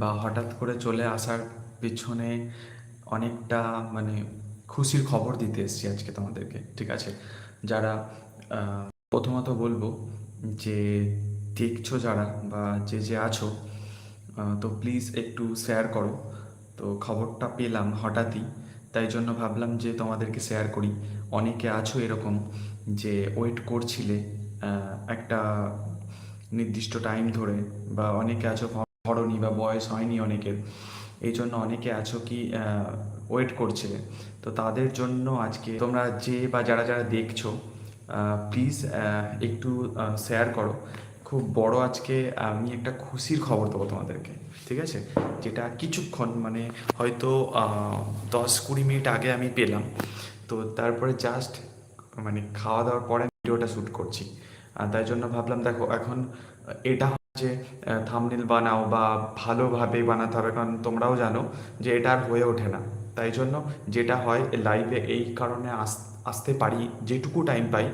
বা হঠাৎ করে চলে আসার পিছনে অনেকটা মানে খুশির খবর দিতে এসেছি আজকে তোমাদেরকে, ঠিক আছে? যারা প্রথমত বলব যে দেখছ যারা বা যে যে আছো তো প্লিজ একটু শেয়ার করো। তো খবরটা পেলাম হঠাৎই, তাই জন্য ভাবলাম যে তোমাদেরকে শেয়ার করি। অনেকে আছো এরকম যে ওয়েট করছিলে একটা নির্দিষ্ট টাইম ধরে বা অনেকে আছো হরনি বা বয়স হয়নি অনেকের। এই জন্য অনেকে আছো কি ওয়েট করছিলে তো তাদের জন্য আজকে তোমরা যে বা যারা যারা দেখছ প্লিজ একটু শেয়ার করো। খুব বড় আজকে আমি একটা খুশির খবর দেবো তোমাদেরকে, ঠিক আছে? যেটা কিছুক্ষণ মানে হয়তো দশ কুড়ি মিনিট আগে আমি পেলাম। তো তারপরে জাস্ট মানে খাওয়া দাওয়ার পরে ভিডিওটা শ্যুট করছি। তাই জন্য ভাবলাম, দেখো, এখন এটা হচ্ছে থামনেল বানাও বা ভালোভাবে বানাতে হবে, কারণ তোমরাও জানো যে এটা আর হয়ে ওঠে না। তাই জন্য যেটা হয় লাইভে এই কারণে আস, আসতে পারি, যেটুকু টাইম পাই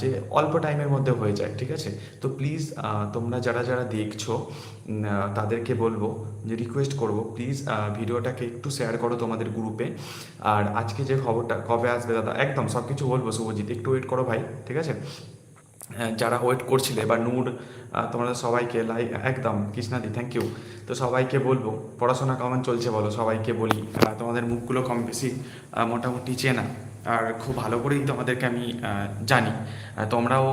যে অল্প টাইমের মধ্যে হয়ে যায়, ঠিক আছে? তো প্লিজ তোমরা যারা যারা দেখছ তাদেরকে বলব, যে রিকোয়েস্ট করব প্লিজ ভিডিওটাকে একটু শেয়ার করো তোমাদের গ্রুপে আর আজকে যে খবরটা, কবে আসবে দাদা? একদম সব কিছু বলব, শুভজিৎ, একটু ওয়েট করো ভাই, ঠিক আছে? যারা ওয়েট করছিলে বা নূর তোমাদের সবাইকে লাই, একদম কৃষ্ণাদি থ্যাংক ইউ তো সবাইকে বলব, পড়াশোনা কেমন চলছে বলো? সবাইকে বলি তোমাদের মুখগুলো কম বেশি মোটামুটি চেনা। আর খুব ভালো করেই তোমাদেরকে আমি জানি। তোমরাও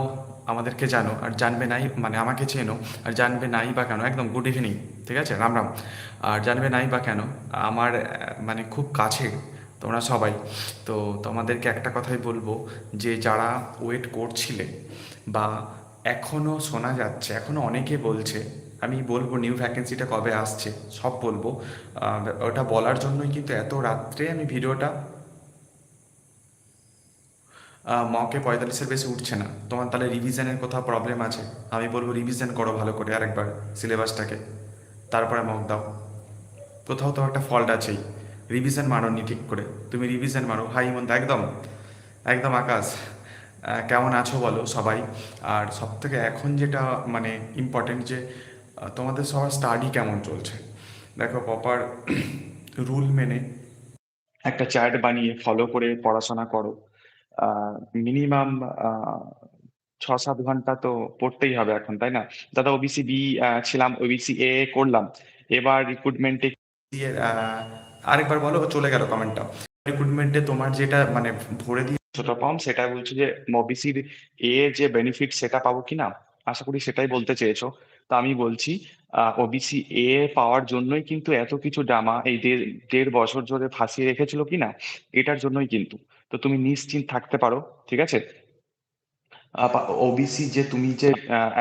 আমাদেরকে জানো। আর জানবে নাই মানে আমাকে চেনো। আর জানবে নাই বা কেন, একদম গুড ইভিনিং ঠিক আছে? রাম রাম। আর জানবে নাই বা কেন, আমার মানে খুব কাছে, তোমরা সবাই। তো তোমাদেরকে একটা কথাই বলব, যে যারা ওয়েট করছিলে বা এখনও শোনা যাচ্ছে এখনও অনেকে বলছে, আমি বলব নিউ ভ্যাকেন্সিটা কবে আসছে, সব বলব। ওটা বলার জন্যই কিন্তু এত রাত্রে আমি ভিডিওটা মকে পঁয়তাল্লিশের বেশি উঠছে না। তোমার তাহলে রিভিশনের কোথাও প্রবলেম আছে? আমি বলব রিভিশন করো ভালো করে আরেকবার সিলেবাসটাকে তারপরে মক দাও। কোথাও তো একটা ফল্ট আছেই। রিভিশন মারোনি ঠিক করে। তুমি রিভিশন মারো। হাই মন্ত একদম একদম আকাশ। কেমন আছো বলো সবাই? আর সব থেকে এখন যেটা মানে ইম্পর্টেন্ট যে তোমাদের সবার স্টাডি কেমন চলছে? দেখো প্রপার রুল মেনে একটা চার্ট বানিয়ে ফলো করে পড়াশোনা করো। মিনিমাম ছ সাত ঘণ্টা তো পড়তেই হবে এখন, তাই না? দাদা ওবিসি বি ছিলাম ওবিসি এ করলাম। এবার রিক্রুটমেন্টে আরেকবার বলো, চলে গেল কমেন্টটা রিক্রুটমেন্টে তোমার যেটা মানে ভরে দিয়ে ছোট ফর্ম সেটা বলছো যে ওবিসির এ যে বেনিফিট সেটা পাবো কিনা আশা করি সেটাই বলতে চেয়েছো। তা আমি বলছি ওবিসি এ পাওয়ার জন্যই কিন্তু এত কিছু ড্রামা এই দেড় বছর ধরে ফাঁসিয়ে রেখেছিল কিনা এটার জন্যই কিন্তু। তো তুমি নিশ্চিন্ত থাকতে পারো ঠিক আছে? ওবিসি যে তুমি যে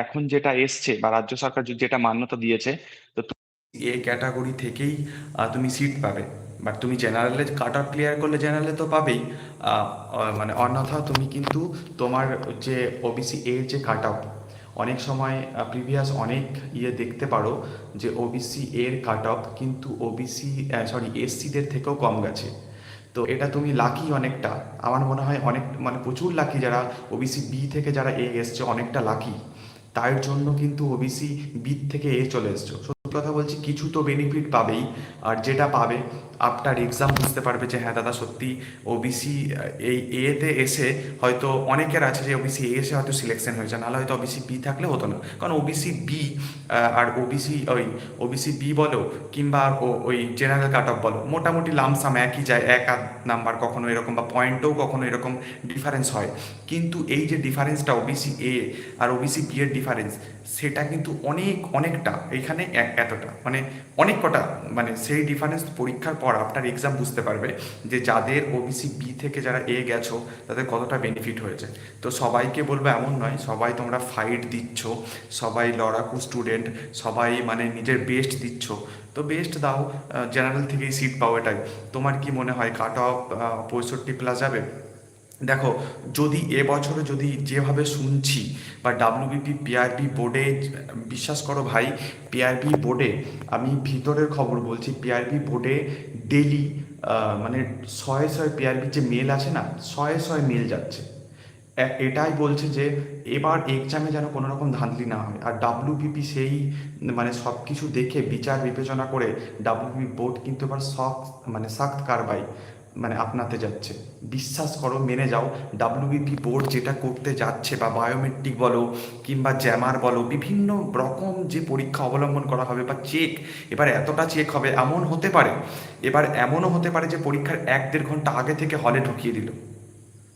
এখন যেটা এসছে বা রাজ্য সরকার যেটা মান্যতা দিয়েছে তো এ ক্যাটাগরি থেকেই তুমি সিট পাবে। বাট তুমি জেনারেলে কাট অফ ক্লিয়ার করলে জেনারেলে তো পাবেই। মানে অন্যথা তুমি কিন্তু তোমার যে ওবিসি এর যে কাট অফ অনেক সময় প্রিভিয়াস অনেক ইয়ে দেখতে পারো যে ওবিসি এর কাট অফ কিন্তু ওবিসি সরি এসসিদের থেকেও কম গেছে। তো এটা তুমি লাকি অনেকটা। আমার মনে হয় অনেক মানে প্রচুর লাকি যারা ওবিসি বি থেকে যারা এ এসছে, অনেকটা লাকি তার জন্য কিন্তু ওবিসি বি থেকে এ চলে এসছো। সত্যি কথা বলছি, কিছু তো বেনিফিট পাবেই। আর যেটা পাবে আফটার এক্সাম বুঝতে পারবে যে হ্যাঁ দাদা, সত্যি ওবিসি এই এতে এসে হয়তো অনেকের আছে যে ওবিসি এ এসে হয়তো সিলেকশন হয়েছে, নাহলে হয়তো ওবিসি বি থাকলে হতো না। কারণ ওবিসি বি আর ওবিসি ওই ওবিসি বি বলো কিংবা ওই জেনারেল কাট অফ বলো, মোটামুটি লামসাম একই যায়, এক আধ নাম্বার কখনো এরকম বা পয়েন্টেও কখনো এরকম ডিফারেন্স হয়। কিন্তু এই যে ডিফারেন্সটা ওবিসি এ আর ওবিসি বি এর ডিফারেন্স সেটা কিন্তু অনেক, অনেকটা এইখানে এক- এতটা মানে অনেক কটা মানে সেই ডিফারেন্স পরীক্ষার পর আপনার এক্সাম বুঝতে পারবে যে যাদের ওবিসি বি থেকে যারা এ গেছো, তাদের কতটা বেনিফিট হয়েছে। তো সবাইকে বলব এমন নয়, সবাই তোমরা ফাইট দিচ্ছ, সবাই লড়াকু স্টুডেন্ট সবাই মানে নিজের বেস্ট দিচ্ছ। তো বেস্ট দাও জেনারেল থেকেই সিট পাও এটাই। তোমার কি মনে হয় কাট অফ পঁয়ষট্টি প্লাস যাবে? দেখো, যদি এবছরে যদি যেভাবে শুনছি, বা ডাব্লিউবিপি পিআরবি বোর্ডে বিশ্বাস করো ভাই পিআরবি বোর্ডে আমি ভিতরের খবর বলছি পিআরবি বোর্ডে ডেলি মানে শয়ে শয়ে পিআরবি যে মেল আছে না, শয়ে শয়ে মেল যাচ্ছে। এটাই বলছে যে এবার এক্সামে যেন কোনো রকম ধাঁধলি না হয়। আর ডাব্লিউবিপি সেই মানে সব কিছু দেখে, বিচার বিবেচনা করে ডাব্লিউবিপি বোর্ড কিন্তু এবার সক মানে সাক্ত কারবাই। মানে আপনাতে যাচ্ছে। বিশ্বাস করো, মেনে যাও। ডাব্লিউবিপি বোর্ড যেটা করতে যাচ্ছে বা বায়োমেট্রিক বলো কিংবা জ্যামার বলো, বিভিন্ন রকম যে পরীক্ষা অবলম্বন করা হবে বা চেক এবার এতটা চেক হবে, এমন হতে পারে। এবার এমনও হতে পারে যে পরীক্ষার এক দেড় ঘণ্টা আগে থেকে হলে ঢুকিয়ে দিল।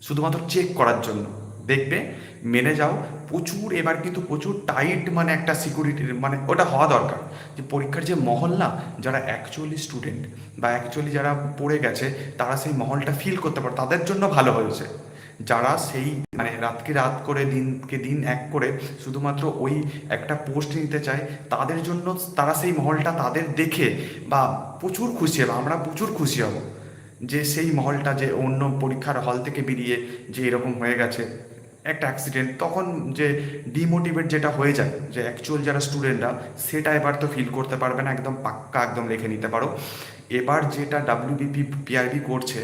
শুধুমাত্র চেক করার জন্য। দেখবে, মেনে যাও প্রচুর, এবার কিন্তু প্রচুর টাইট মানে একটা সিকিউরিটির মানে ওটা হওয়া দরকার। যে পরীক্ষার যে মহল না যারা অ্যাকচুয়ালি স্টুডেন্ট বা অ্যাকচুয়ালি যারা পড়ে গেছে, তারা সেই মহলটা ফিল করতে পারে, তাদের জন্য ভালো হয়েছে। যারা সেই মানে রাতকে রাত করে, দিনকে দিন এক করে শুধুমাত্র ওই একটা পোস্ট নিতে চায়, তাদের জন্য তারা সেই মহলটা তাদের দেখে বা প্রচুর খুশি হবে, আমরা প্রচুর খুশি হব। যে সেই মহলটা যে অন্য পরীক্ষার হল থেকে বেরিয়ে যে এরকম হয়ে গেছে। একটা অ্যাক্সিডেন্ট তখন যে ডিমোটিভেট যেটা হয়ে যায়, যে অ্যাকচুয়াল যারা স্টুডেন্টরা সেটা এবার তো ফিল করতে পারবে না, একদম পাক্কা একদম লিখে নিতে পারো। এবার যেটা ডাব্লিউবিপি পিআইবি করছে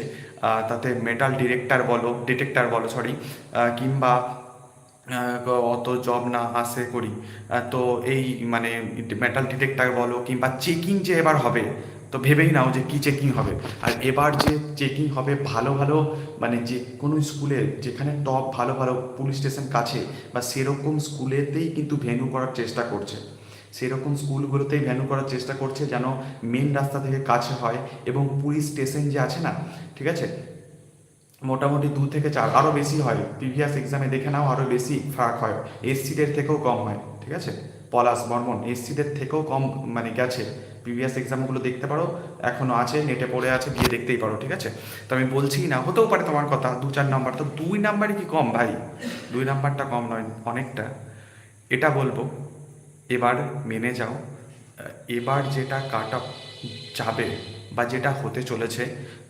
তাতে মেটাল ডিরেক্টর বলো ডিটেক্টর বলো সরি কিংবা অত জব না আসে করি তো এই মানে মেটাল ডিটেক্টর বলো, কিংবা চেকিং যে এবার হবে তো ভেবেই নাও যে কি চেকিং হবে। আর এবার যে চেকিং হবে ভালো ভালো মানে যে কোনো স্কুলে যেখানে টপ ভালো ভালো পুলিশ স্টেশন কাছে, বা সেরকম স্কুলেতেই কিন্তু ভেন্যু করার চেষ্টা করছে। সেরকম স্কুলগুলোতেই ভ্যানু করার চেষ্টা করছে যেন মেন রাস্তা থেকে কাছে হয় এবং পুলিশ স্টেশন যে আছে না, ঠিক আছে? মোটামুটি দু থেকে চার আরও বেশি হয়। প্রিভিয়াস এক্সামে দেখে নাও আরও বেশি ফারাক হয়। এসসিদের থেকেও কম হয়, ঠিক আছে? পলাশ বর্মন এসসিদের থেকেও কম মানে গেছে। প্রিভিয়াস এক্সামগুলো দেখতে পারো এখনও আছে নেটে পড়ে আছে, গিয়ে দেখতেই পারো, ঠিক আছে? তো আমি বলছি না, হতেও পারে তোমার কথা, দু চার নাম্বার তো দুই নাম্বারই কি কম ভাই? দুই নাম্বারটা কম নয়, অনেকটা। এটা বলব, এবার মেনে যাও এবার যেটা কাট আপ যাবে বা যেটা হতে চলেছে,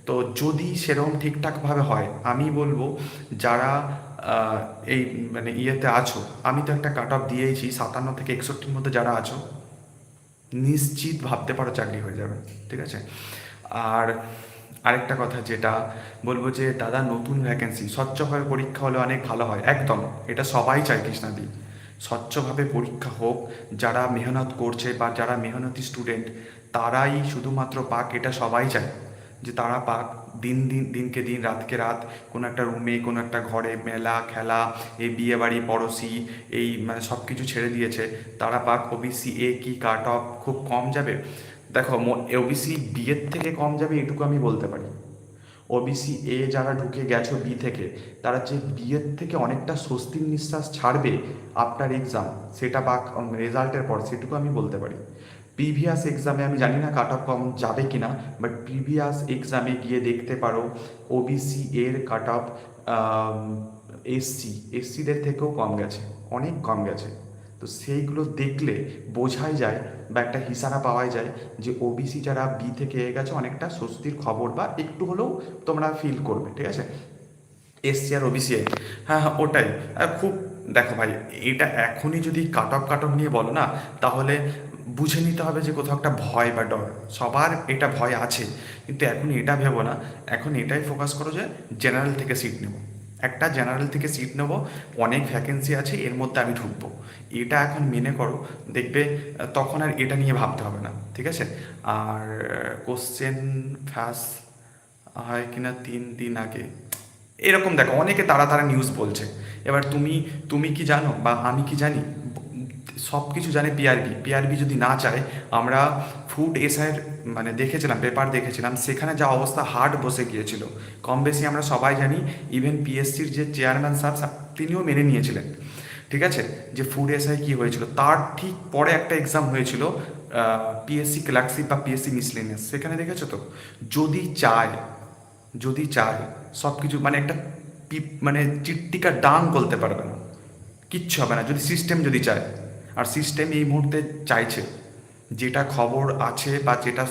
তো যদি সেরকম ঠিকঠাকভাবে হয়, আমি বলব যারা এই মানে ইয়েতে আছো, আমি তো একটা কাট অফ দিয়েইছি, সাতান্ন থেকে একষট্টির মধ্যে যারা আছো নিশ্চিত ভাবতে পারো চাকরি হয়ে যাবে, ঠিক আছে? আর আরেকটা কথা যেটা বলব যে, দাদা, নতুন ভ্যাকেন্সি স্বচ্ছভাবে পরীক্ষা হলে অনেক ভালো হয়। একদম, এটা সবাই চায় কৃষ্ণাদি। স্বচ্ছভাবে পরীক্ষা হোক, যারা মেহনত করছে বা যারা মেহনতি স্টুডেন্ট তারাই শুধুমাত্র পাক, এটা সবাই চায়। যে তারা পাক দিন দিন, দিনকে দিন, রাতকে রাত, কোনো একটা রুমে, কোনো একটা ঘরে মেলা, খেলা, এই বিয়ে বাড়ি, পড়োশি, এই মানে সব কিছু ছেড়ে দিয়েছে। তারা পাক ওবিসি এ কি, কাট অফ, খুব কম যাবে? দেখো ওবিসি বিয়ের থেকে কম যাবে এটুকু আমি বলতে পারি। ওবিসি এ যারা ঢুকে গেছো বি থেকে, তারা যে বিয়ের থেকে অনেকটা স্বস্তির নিঃশ্বাস ছাড়বে আফটার এক্সাম সেটা বা রেজাল্টের পর, সেটুকু আমি বলতে পারি। প্রিভিয়াস এক্সামে আমি জানি না কাট অফ কম যাবে কি না বাট প্রিভিয়াস এক্সামে গিয়ে দেখতে পারো ওবিসি এর কাট অফ এসসি এসসিদের থেকেও কম গেছে, অনেক কম গেছে। তো সেইগুলো দেখলে বোঝাই যায় বা একটা হিসারা পাওয়া যায় যে ওবিসি যারা বি থেকে এ গেছে, অনেকটা স্বস্তির খবর বা একটু হলেও তোমরা ফিল করবে, ঠিক আছে? এসসি আর ওবিসি হ্যাঁ হ্যাঁ ওটাই। খুব দেখো ভাই, এটা এখনই যদি কাট অফ কাট অফ নিয়ে বলো না, তাহলে বুঝে নিতে হবে যে কোথাও একটা ভয় বা ডর। সবার এটা ভয় আছে, কিন্তু এখন এটা ভেবো না। এখন এটাই ফোকাস করো যে জেনারেল থেকে সিট নেব। একটা জেনারেল থেকে সিট নেব, অনেক ভ্যাকেন্সি আছে, এর মধ্যে আমি ঢুকবো। এটা এখন মেনে করো, দেখবে, তখন আর এটা নিয়ে ভাবতে হবে না, ঠিক আছে? আর কোশ্চেন ফ্যাস হয় কিনা তিন দিন আগে। এরকম দেখো, অনেকে তারা তারা নিউজ বলছে। এবার তুমি তুমি কি জানো বা আমি কি জানি? সব কিছু জানে পিআরবি পিআরবি যদি না চায়, আমরা ফুড এসআইয়ের মানে দেখেছিলাম পেপার দেখেছিলাম, সেখানে যা অবস্থা হার্ড বসে গিয়েছিল। কম বেশি আমরা সবাই জানি ইভেন পিএসসির যে চেয়ারম্যান সাহেব তিনিও মেনে নিয়েছিলেন। ঠিক আছে? যে ফুড এসআই কী হয়েছিল? তার ঠিক পরে একটা এক্সাম হয়েছিল পিএসসি ক্লার্কশিপ বা পিএসসি মিসলেনিয়াস সেখানে দেখেছ তো? যদি চায় যদি চায় সব কিছু মানে একটা পিপ মানে চিট্টিকা ডান বলতে পারবে না। কিচ্ছু হবে না, যদি সিস্টেম যদি চায়। আর সিস্টেম এই মুহূর্তে চাইছে, যেটা খবর আছে বা যেটা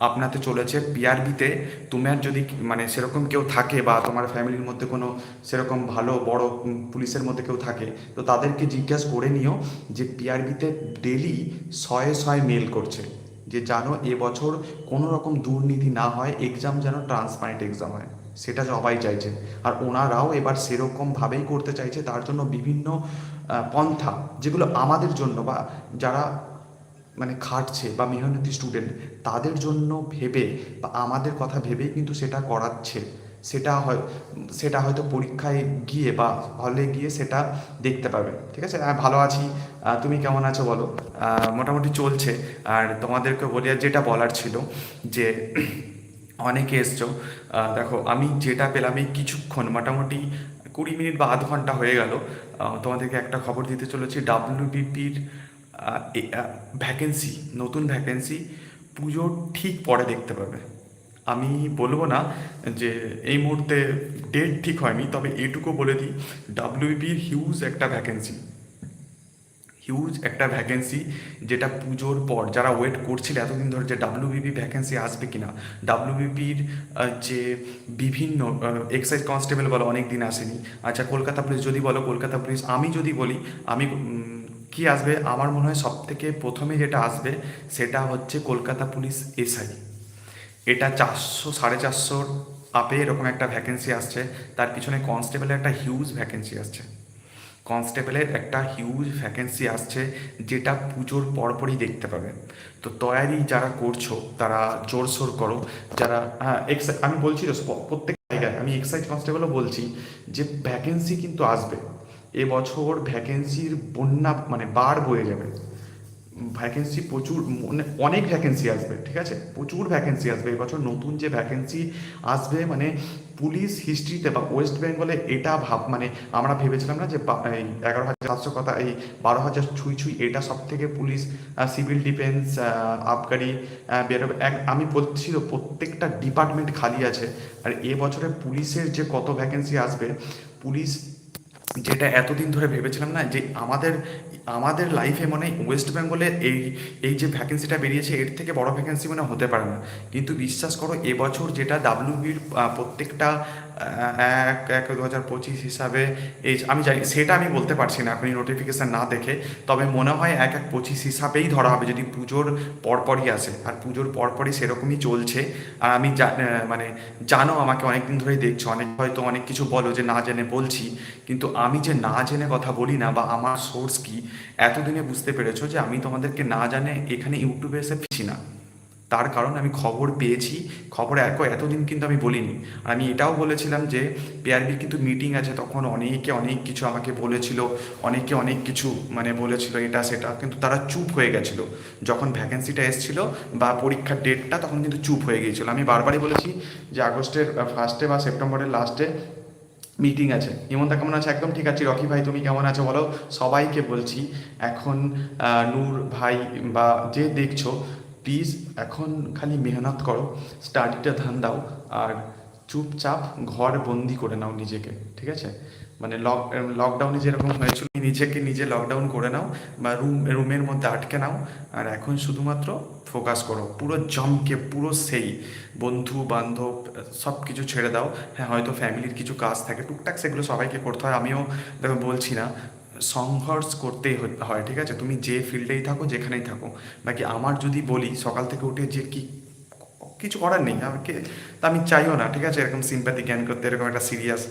আপনাতে চলেছে পিআরবিতে তোমার যদি মানে সেরকম কেউ থাকে বা তোমার ফ্যামিলির মধ্যে কোনো সেরকম ভালো, বড় পুলিশের মধ্যে কেউ থাকে, তো তাদেরকে জিজ্ঞাসা করে নিও যে পিআরবিতে ডেলি শয়ে শয়ে মেল করছে। যে জানো এবছর কোনো রকম দুর্নীতি না হয় এক্সাম যেন ট্রান্সপারেন্ট এক্সাম হয়। সেটা সবাই চাইছে। আর ওনারাও এবার সেরকমভাবেই করতে চাইছে, তার জন্য বিভিন্ন পন্থা যেগুলো আমাদের জন্য বা যারা মানে খাটছে বা মেহনতি স্টুডেন্ট তাদের জন্য ভেবে বা আমাদের কথা ভেবেই কিন্তু সেটা করাচ্ছে। সেটা হয়, সেটা হয়তো পরীক্ষায় গিয়ে বা হলে গিয়ে সেটা দেখতে পাবে। ঠিক আছে? হ্যাঁ ভালো আছি। তুমি কেমন আছো বলো? মোটামুটি চলছে। আর তোমাদেরকে বলি, আর যেটা বলার ছিল যে অনেকে এসছো। দেখো, আমি যেটা পেলাম এই কিছুক্ষণ, মোটামুটি কুড়ি মিনিট বা আধ ঘণ্টা হয়ে গেল। তোমাদেরকে একটা খবর দিতে চলেছি। ডাব্লিউবিপির ভ্যাকেন্সি নতুন ভ্যাকেন্সি পুজোর ঠিক পরে দেখতে পাবে। আমি বলব না যে এই মুহূর্তে ডেট ঠিক হয়নি, তবে এটুকু বলে দিই ডাব্লিউবিপির হিউজ একটা ভ্যাকেন্সি হিউজ একটা ভ্যাকেন্সি যেটা পুজোর পর, যারা ওয়েট করছিল এতদিন ধরে যে ডাব্লিউবিপি ভ্যাকেন্সি আসবে কিনা ডাব্লিউবিপির যে বিভিন্ন এক্সাইজ কনস্টেবল বলো, অনেক দিন আসেনি। আচ্ছা কলকাতা পুলিশ যদি বলো, কলকাতা পুলিশ আমি যদি বলি, আমি কি আসবে? আমার মনে হয় সব থেকে প্রথমে যেটা আসবে, সেটা হচ্ছে কলকাতা পুলিশ এসআই এটা চারশো, সাড়ে চারশোর আপে এরকম একটা ভ্যাকেন্সি আসছে। তার পিছনে কনস্টেবলের একটা হিউজ ভ্যাকেন্সি আসছে। কনস্টেবলের একটা হিউজ ভ্যাকেন্সি আসছে, যেটা পুজোর পরপরই দেখতে পাবে। তো তৈরি যারা করছ, তারা জোরসোর করো। যারা হ্যাঁ এক্স- আমি বলছি প্রত্যেক জায়গায়, আমি এক্সাইজ কনস্টেবলও বলছি যে ভ্যাকেন্সি কিন্তু আসবে। এবছর ভ্যাকেন্সির বন্যা মানে বার বয়ে যাবে। ভ্যাকেন্সি প্রচুর মানে অনেক ভ্যাকেন্সি আসবে, ঠিক আছে? প্রচুর ভ্যাকেন্সি আসবে। এবছর নতুন যে ভ্যাকেন্সি আসবে মানে পুলিশ হিস্ট্রিতে বা ওয়েস্ট বেঙ্গলে এটা ভাব মানে আমরা ভেবেছিলাম না যে এই এগারো হাজার সাতশো কথা, এই বারো হাজার ছুঁই ছুঁই, এটা সব থেকে পুলিশ সিভিল ডিফেন্স আবগারি বেরোবে এক, আমি বলছি তো প্রত্যেকটা ডিপার্টমেন্ট খালি আছে। আর এ বছরে পুলিশের যে কত ভ্যাকেন্সি আসবে, পুলিশ যেটা এতদিন ধরে ভেবেছিলাম না যে আমাদের আমাদের লাইফে মনে হয় ওয়েস্ট বেঙ্গলের এই এই যে ভ্যাকেন্সিটা বেরিয়েছে, এর থেকে বড় ভ্যাকেন্সি মনে হতে পারে না। কিন্তু বিশ্বাস করো, এবছর যেটা ডাব্লিউবির প্রত্যেকটা এক এক দু হাজার পঁচিশ হিসাবে এই আমি জানি, সেটা আমি বলতে পারছি না, এখনই নোটিফিকেশান না দেখে, তবে মনে হয় এক এক, পঁচিশ হিসাবেই ধরা হবে, যদি পুজোর পরপরই আসে, আর পুজোর পরপরই সেরকমই চলছে, আর আমি মানে জানো, আমাকে অনেক দিন ধরেই দেখছ, অনেক হয়তো অনেক কিছু বলো যে না জেনে বলছি, কিন্তু আমি যে না জেনে কথা বলি না, বা আমার সোর্স কি, এতদিনে বুঝতে পেরেছ যে আমি তোমাদেরকে না জানে এখানে ইউটিউবে এসে ফিরছি না। তার কারণ আমি খবর পেয়েছি। খবর এক এতদিন কিন্তু আমি বলিনি। আর আমি এটাও বলেছিলাম যে পিআরবির কিন্তু মিটিং আছে, তখন অনেকে অনেক কিছু আমাকে বলেছিল, অনেকে অনেক কিছু মানে বলেছিল, এটা, সেটা। কিন্তু তারা চুপ হয়ে গেছিল। যখন ভ্যাকেন্সিটা এসেছিল বা পরীক্ষার ডেটটা তখন কিন্তু চুপ হয়ে গিয়েছিল। আমি বারবারই বলেছি যে, আগস্টের ফার্স্টে বা সেপ্টেম্বরের লাস্টে মিটিং আছে। ইমনদা, কেমন আছে? একদম ঠিক আছে। রকি ভাই, তুমি কেমন আছো বলো? সবাইকে বলছি, এখন নূর ভাই বা যে দেখছ প্লিজ এখন খালি মেহনত করো, স্টাডিটা ধ্যান দাও আর চুপচাপ ঘর বন্দি করে নাও নিজেকে, ঠিক আছে? মানে লক লকডাউনে যেরকম হয়েছিল, নিজেকে নিজে লকডাউন করে নাও বা রুম রুমের মধ্যে আটকে নাও আর এখন শুধুমাত্র ফোকাস করো, পুরো জমকে, পুরো সেই বন্ধু, বান্ধব, সব কিছু ছেড়ে দাও। হ্যাঁ হয়তো ফ্যামিলির কিছু কাজ থাকে, টুকটাক সেগুলো সবাইকে করতে হয়, আমিও দেখো বলছি না সংঘর্ষ করতেই হয় ঠিক আছে? তুমি যে ফিল্ডেই থাকো, যেখানেই থাকো। বাকি আমার যদি বলি, সকাল থেকে উঠে যে কি, কিছু করার নেই। আমাকে, তা আমি চাইও না, ঠিক আছে? এরকম সিম্প্যাথি জ্ঞান করতে, এরকম একটা সিরিয়াস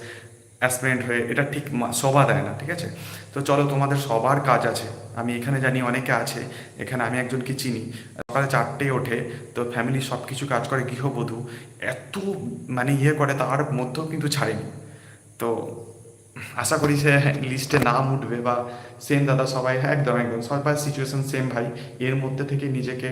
অ্যাসপিরেন্ট হয়ে এটা ঠিক শোভা দেয় না, ঠিক আছে? তো চলো, তোমাদের সবার কাজ আছে। আমি এখানে জানি অনেকে আছে, এখানে আমি একজনকে চিনি। সকালে চারটে ওঠে, তো ফ্যামিলি সব কিছু কাজ করে, গৃহবধূ। এত মানে ইয়ে করে, তার মধ্যেও কিন্তু ছাড়েনি। তো আশা করি সে লিস্টে নাম উঠবে বা সেম দাদা সবাই, একদম একদম। সবার সিচুয়েশন সেম ভাই। এর মধ্যে থেকে নিজেকে,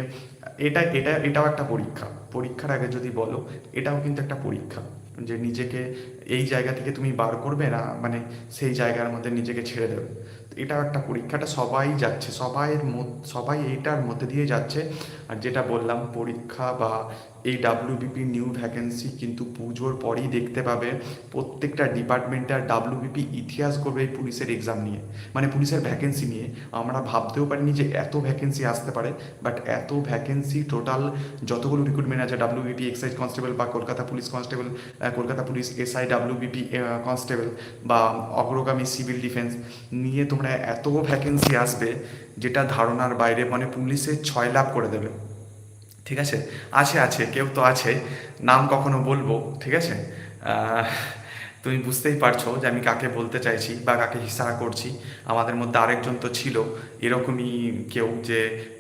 এটা এটা, এটাও একটা পরীক্ষা। পরীক্ষার আগে যদি বলো, এটাও কিন্তু একটা পরীক্ষা। যে নিজেকে এই জায়গা থেকে তুমি বার করবে না মানে সেই জায়গার মধ্যে নিজেকে ছেড়ে দেবে। এটাও একটা পরীক্ষাটা সবাই যাচ্ছে। সবাইয়ের সবাই এইটার মধ্যে দিয়ে যাচ্ছে। আর যেটা বললাম, পরীক্ষা বা এই ডাব্লিউবিপি নিউ ভ্যাকেন্সি কিন্তু পুজোর পরেই দেখতে পাবে প্রত্যেকটা ডিপার্টমেন্টে আর ডাব্লিউবিপি ইতিহাস করবে এই পুলিশের এক্সাম নিয়ে। মানে পুলিশের ভ্যাকেন্সি নিয়ে। আমরা ভাবতেও পারিনি যে এত ভ্যাকেন্সি আসতে পারে বাট এত ভ্যাকেন্সি টোটাল যতগুলো রিক্রুটমেন্ট আছে ডাব্লিউবিপি এক্সাইজ কনস্টেবল বা Kolkata police constable Kolkata police SI WBP constable বা অগ্রগামী সিভিল ডিফেন্স নিয়ে তোমরা এত ভ্যাকেন্সি আসবে, যেটা ধারণার বাইরে মানে পুলিশের ছয় লাভ করে দেবে। ঠিক আছে? আছে আছে, কেউ তো আছে। নাম কখনো বলব, ঠিক আছে? তুমি বুঝতেই পারছ যে আমি কাকে বলতে চাইছি বা কাকে ইশারা করছি। আমাদের মধ্যে আরেকজন তো ছিল, এরকমই কেউ যে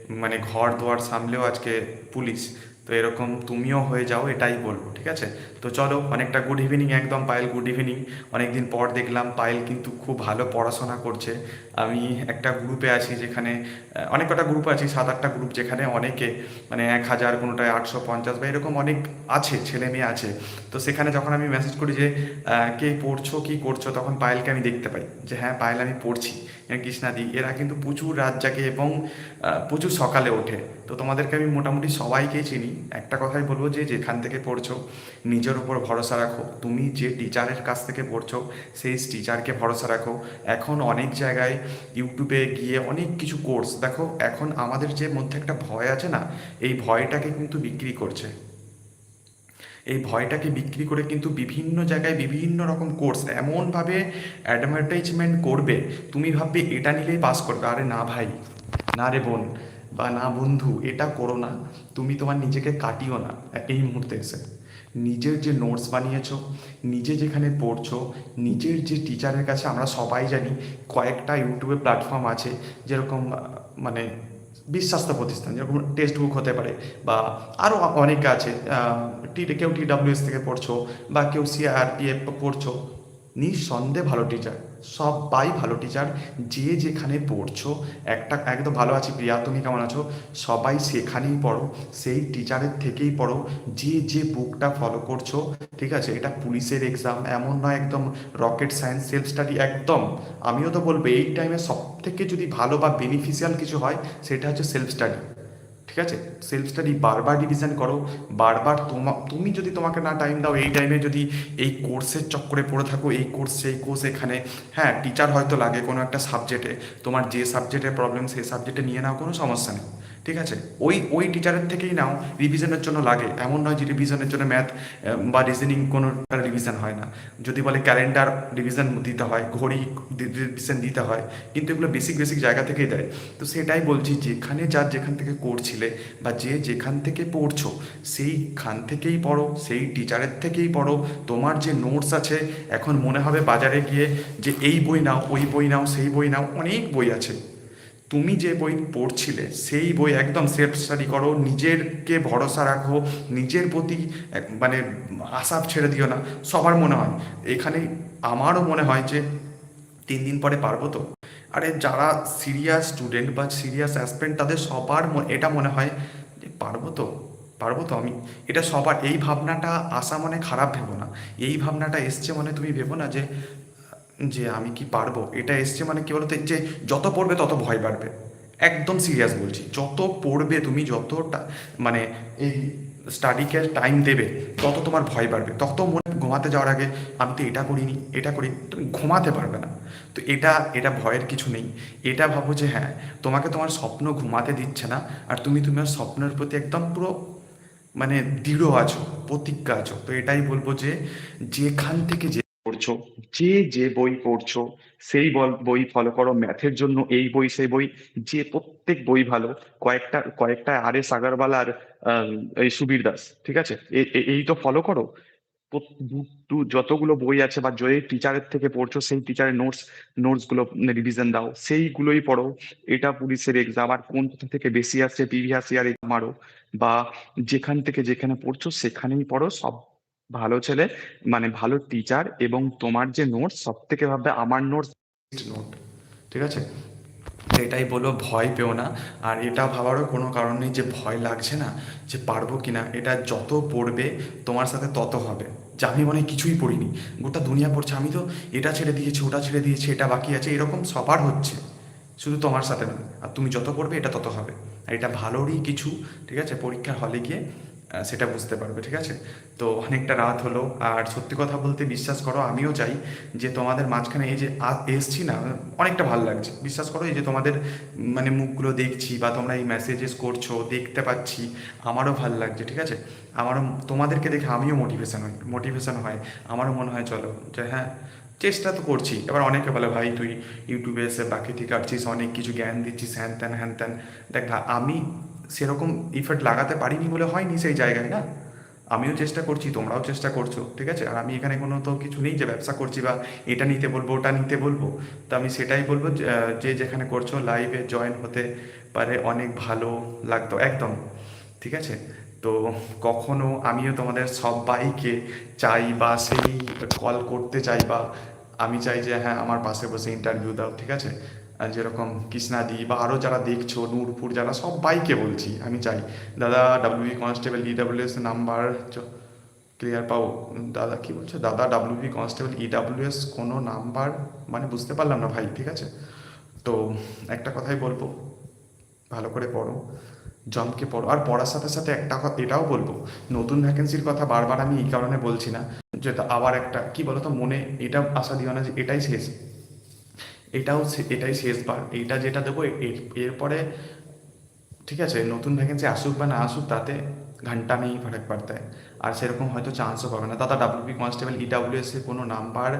মানে ঘর দোয়ার সামলেও আজকে পুলিশ। তো এরকম তুমিও হয়ে যাও, এটাই বলব, ঠিক আছে? তো চলো, অনেকটা গুড ইভিনিং একদম পায়েল গুড ইভিনিং অনেকদিন পর দেখলাম পায়েল কিন্তু খুব ভালো পড়াশোনা করছে। আমি একটা গ্রুপে আছি যেখানে অনেক কটা গ্রুপ আছি, সাত আটটা গ্রুপ যেখানে অনেকে মানে এক হাজার কোনোটায় আটশো পঞ্চাশ বা এরকম অনেক আছে, ছেলে মেয়ে আছে। তো সেখানে যখন আমি মেসেজ করি যে কে পড়ছো, কি করছ, তখন পায়েলকে আমি দেখতে পাই যে হ্যাঁ পায়েল, আমি পড়ছি। কৃষ্ণাদি, এরা কিন্তু প্রচুর রাত জাগে এবং প্রচুর সকালে ওঠে। তো তোমাদেরকে আমি মোটামুটি সবাইকেই চিনি। একটা কথাই বলব যে যেখান থেকে পড়ছো, নিজের উপর ভরসা রাখো। তুমি যে টিচারের কাছ থেকে পড়ছো, সেই টিচারকে ভরসা রাখো। এখন অনেক জায়গায় ইউটিউবে গিয়ে অনেক কিছু কোর্স। দেখো, এখন আমাদের যে মধ্যে একটা ভয় আছে না, এই ভয়টাকে কিন্তু বিক্রি করছে। এই ভয়টাকে বিক্রি করে কিন্তু বিভিন্ন জায়গায় বিভিন্ন রকম কোর্স এমনভাবে অ্যাডভার্টাইজমেন্ট করবে। তুমি ভাববে, এটা নিলেই পাস করবে। আরে না ভাই, না রে বোন বা না বন্ধু, এটা করো না। তুমি তোমার নিজেকে কাটিও না এই মুহূর্তে এসে। নিজের যে নোটস বানিয়েছো, নিজে যেখানে পড়ছো, নিজের যে টিচারের কাছে আমরা সবাই জানি কয়েকটা ইউটিউবে প্ল্যাটফর্ম আছে যেরকম মানে বিশ্বাস্ত প্রতিষ্ঠান, যেরকম টেক্সট বুক হতে পারে বা আরও অনেকে আছে টি কেউ টি ডাব্লিউএস থেকে পড়ছো বা কেউ সিআরপিএফ পড়ছো, নিঃসন্দেহে ভালো টিচার সবাই ভালো টিচার যে যেখানে পড়ছো, একটা একদম ভালো আছি প্রিয়া, তুমি কেমন আছো? সবাই সেখানেই পড়ো, সেই টিচারের থেকেই পড়ো। যে যে বুকটা ফলো করছ, ঠিক আছে? এটা পুলিশের এক্সাম এমন নয় একদম রকেট সায়েন্স সেলফ স্টাডি একদম। আমিও তো বলব, এই টাইমে সব থেকে যদি ভালো বা বেনিফিশিয়াল কিছু হয়, সেটা হচ্ছে সেলফ স্টাডি ঠিক আছে? সেলফ স্টাডি বারবার রিভিশন করো, বারবার তোমা, তুমি যদি তোমাকে না টাইম দাও, এই টাইমে যদি এই কোর্সের চক্করে পড়ে থাকো, এই কোর্স সেই কোর্স এখানে হ্যাঁ টিচার হয়তো লাগে কোনো একটা সাবজেক্টে তোমার যে সাবজেক্টের প্রবলেম সেই সাবজেক্টে নিয়ে নাও, কোনো সমস্যা নেই। ঠিক আছে? ওই ওই টিচারের থেকেই নাও রিভিশনের জন্য লাগে। এমন নয় যে রিভিশনের জন্য ম্যাথ বা রিজনিং কোনো রিভিশন হয় না। যদি বলে ক্যালেন্ডার রিভিশন দিতে হয়, ঘড়ি রিভিশন দিতে হয়, কিন্তু এগুলো বেসিক বেসিক জায়গা থেকেই দেয়। তো সেটাই বলছি, যেখানে যার যেখান থেকে করছিলে বা যে যেখান থেকে পড়ছো, সেইখান থেকেই পড়ো, সেই টিচারের থেকেই পড়ো। তোমার যে নোটস আছে, এখন মনে হবে বাজারে গিয়ে যে এই বই নাও, ওই বই নাও, সেই বই নাও, অনেক বই আছে। তুমি যে বই পড়ছিলে, সেই বই একদম সেলফ স্টাডি করো, নিজেরকে ভরসা রাখো, নিজের প্রতি মানে আশা ছেড়ে দিও না। সবার মনে হয়। এখানে আমারও মনে হয় যে তিন দিন পরে পারব তো। আরে যারা সিরিয়াস স্টুডেন্ট বা সিরিয়াস অ্যাসপেন্ট তাদের সবার এটা মনে হয় যে পারব তো পারব তো আমি। এটা সবার, এই ভাবনাটা আসা মানে খারাপ ভেবো না। এই ভাবনাটা এসছে মানে তুমি ভেবো না যে যে আমি কি পারব? এটা এসছে মানে কি বলতো? যে যত পড়বে তত ভয় বাড়বে। একদম সিরিয়াস বলছি। যত পড়বে তুমি যতটা মানে এই স্টাডিকে টাইম দেবে, তত তোমার ভয় বাড়বে। তত মনে ঘুমাতে যাওয়ার আগে, আমি তো এটা করিনি, এটা করি, তুমি ঘুমাতে পারবে না। তো এটা এটা ভয়ের কিছু নেই। এটা ভাবো যে হ্যাঁ তোমাকে তোমার স্বপ্ন ঘুমাতে দিচ্ছে না, আর তুমি তোমার স্বপ্নের প্রতি একদম পুরো মানে দৃঢ় আছো, প্রতিজ্ঞা আছো। তো এটাই বলব যে, যেখান থেকে যে পড়ছো? যে যে বই পড়ছো, সেই বই ফলো করো। ম্যাথের জন্য এই বই, সেই বই। যে প্রত্যেক বই ভালো, কয়েকটা কয়েকটা আর এস আগরওয়াল আর এই সুবীর দাস, ঠিক আছে? এই তো ফলো করো। যতগুলো বই আছে বা যে টিচারের থেকে পড়ছো, সেই টিচারের নোটস নোটসগুলো রিভিশন দাও। সেইগুলোই পড়ো। এটা পুলিশের এক্সাম আর কোন থেকে বেশি আসছে প্রিভিয়াস ইয়ার মারো। বা যেখান থেকে যেখানে পড়ছো, সেখানেই পড়ো। সব ভালো ছেলে মানে ভালো টিচার এবং তোমার যে নোটস সব থেকে ভাববে আমার নোটস নোট ঠিক আছে? এটাই বলব ভয় পেও না। আর এটা ভাবারও কোনো কারণ নেই যে ভয় লাগছে না, যে পারব কি না এটা যত পড়বে, তোমার সাথে তত হবে। যে আমি মনে কিছুই পড়িনি। গোটা দুনিয়া পড়ছে। আমি তো এটা ছেড়ে দিয়েছি, ওটা ছেড়ে দিয়েছি, এটা বাকি আছে, এরকম সবার হচ্ছে। শুধু তোমার সাথে নয়। আর তুমি যত পড়বে, এটা তত হবে। আর এটা ভালোরই কিছু, ঠিক আছে? পরীক্ষার হলে গিয়ে সেটা বুঝতে পারবে, ঠিক আছে? তো অনেকটা রাত হলো, আর সত্যি কথা বলতে বিশ্বাস করো, আমিও চাই যে তোমাদের মাঝখানে এই যে এসছি না, অনেকটা ভালো লাগছে। বিশ্বাস করো, এই যে তোমাদের মানে মুখগুলো দেখছি বা তোমরা এই মেসেজেস করছ, দেখতে পাচ্ছি, আমারও ভালো লাগছে, ঠিক আছে? আমারও তোমাদেরকে দেখে আমিও মোটিভেশন হই মোটিভেশন হয়। আমারও মনে হয়, চলো, যে হ্যাঁ চেষ্টা তো করছি। এবার অনেকে বলে, ভাই, তুই ইউটিউবে এসে বাকি থেকে কাটছিস অনেক কিছু জ্ঞান দিচ্ছিস, হ্যান ত্যান হ্যান ত্যান। দেখ, আমি সেরকম ইফেক্ট লাগাতে পারিনি বলে হয়নি সেই জায়গায় না? আমিও চেষ্টা করছি তোমরাও চেষ্টা করছ ঠিক আছে? আর আমি এখানে কোনো তো কিছু নেই যে ব্যবসা করছি বা এটা নিতে বলব ওটা নিতে বলব। তো আমি সেটাই বলব যে, যেখানে করছ লাইভে জয়েন হতে পারে অনেক ভালো লাগতো একদম ঠিক আছে? তো কখনো আমিও তোমাদের সবাইকে চাই বা সেই কল করতে চাই বা আমি চাই যে হ্যাঁ আমার পাশে বসে ইন্টারভিউ দাও ঠিক আছে? যেরকম কৃষ্ণাদি বা আরও যারা দেখছ, নূরপুর যারা সবাইকে বলছি, আমি চাই। দাদা WB constable EWS number clear পাও। দাদা, কি বলছো? দাদা ডাব্লিউবি কনস্টেবল ইডাব্লিউএস কোনো নাম্বার মানে বুঝতে পারলাম না ভাই, ঠিক আছে? তো একটা কথাই বলব, ভালো করে পড়ো, জমকে পড়ো। আর পড়ার সাথে সাথে একটা এটাও বলব, নতুন ভ্যাকেন্সির কথা বারবার আমি এই কারণে বলছি না, যে আবার একটা, কি বলতো মনে, এটা আশা দিও না যে এটাই শেষ। এটাও এটাই শেষবার এইটা যেটা দেবো এর, এরপরে ঠিক আছে, নতুন ভ্যাকেন্সি আসুক বা না আসুক, তাতে ঘণ্টা নেই ফারাক পড়তা है আর সেরকম হয়তো চান্সও পাবে না। দাদা ডাব্লিউবি কনস্টেবল ইডাব্লিউএস কোনো নাম্বার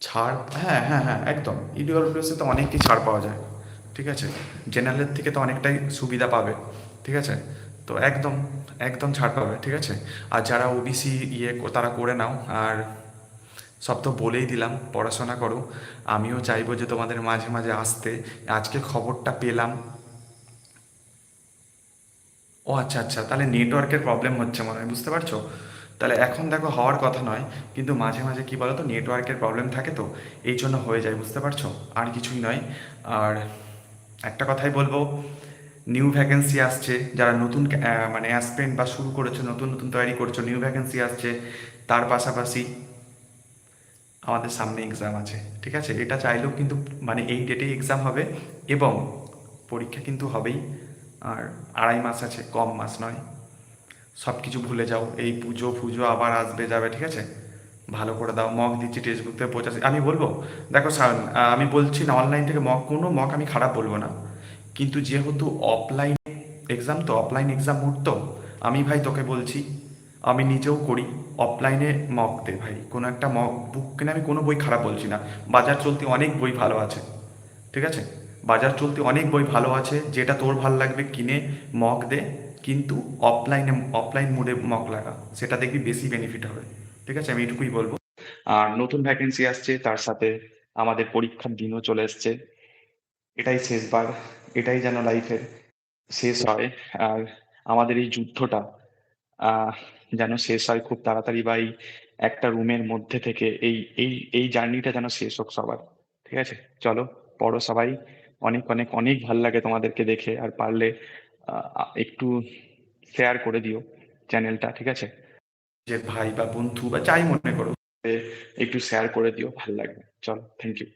ছাড় হ্যাঁ হ্যাঁ হ্যাঁ একদম। ইডাব্লিউএস তো অনেকই ছাড় পাওয়া যায়, ঠিক আছে? জেনারেলের থেকে তো অনেকটাই সুবিধা পাবে, ঠিক আছে? তো একদম একদম ছাড় পাবে, ঠিক আছে? আর যারা ওবিসি ইয়ে তারা করে নাও। আর সব তো বলেই দিলাম, পড়াশোনা করো। আমিও চাইব যে তোমাদের মাঝে মাঝে আসতে। আজকে খবরটা পেলাম। ও আচ্ছা আচ্ছা তাহলে নেটওয়ার্কের প্রবলেম হচ্ছে মনে হয়, বুঝতে পারছ? তাহলে এখন দেখো হওয়ার কথা নয়, কিন্তু মাঝে মাঝে কি বলো তো নেটওয়ার্কের প্রবলেম থাকে তো, এই জন্য হয়ে যায়, বুঝতে পারছ? আর কিছুই নয়। আর একটা কথাই বলব নিউ ভ্যাকেন্সি আসছে, যারা নতুন মানে অ্যাসপেন্ট বা শুরু করেছ, নতুন নতুন তৈরি করছ নিউ ভ্যাকেন্সি আসছে, তার পাশাপাশি আমাদের সামনে এক্সাম আছে ঠিক আছে? এটা চাইলেও কিন্তু মানে এই ডেটেই এক্সাম হবে এবং পরীক্ষা কিন্তু হবেই। আর আড়াই মাস আছে কম মাস নয়। সব কিছু ভুলে যাও এই পুজো ফুজো আবার আসবে যাবে ঠিক আছে? ভালো করে দাও মক দিচ্ছি টেক্সট বুক থেকে পঁচাশি। আমি বলব দেখো আহ, আমি বলছি না অনলাইন থেকে মক কোনো মক আমি খারাপ বলব না। কিন্তু যেহেতু অফলাইন এক্সাম তো অফলাইন এক্সাম মোড তো আমি ভাই তোকে বলছি আমি নিজেও করি অফলাইনে মক দে ভাই। কোনো একটা মক বুক কিনে আমি কোনো বই খারাপ বলছি না। বাজার চলতি অনেক বই ভালো আছে, ঠিক আছে? বাজার চলতি অনেক বই ভালো আছে, যেটা তোর ভালো লাগবে কিনে মক দে, কিন্তু অফলাইনে অফলাইন মোডে মক লাগা। সেটা দেখবি বেশি বেনিফিট হবে, ঠিক আছে? আমি এটুকুই বলব। আর নতুন ভ্যাকেন্সি আসছে, তার সাথে আমাদের পরীক্ষার দিনও চলে এসছে। এটাই শেষবার, এটাই যেন লাইফের শেষ হয়। আর আমাদের এই যুদ্ধটা যেন শেষ হয় খুব তাড়াতাড়ি বা এই একটা রুমের মধ্যে থেকে এই এই এই জার্নিটা যেন শেষ হোক সবার। ঠিক আছে? চলো, পড়ো সবাই। অনেক অনেক অনেক ভালো লাগে তোমাদেরকে দেখে। আর পারলে একটু শেয়ার করে দিও চ্যানেলটা ঠিক আছে? যে ভাই বা বন্ধু বা যাই মনে করো, একটু শেয়ার করে দিও, ভালো লাগবে। চলো থ্যাংক ইউ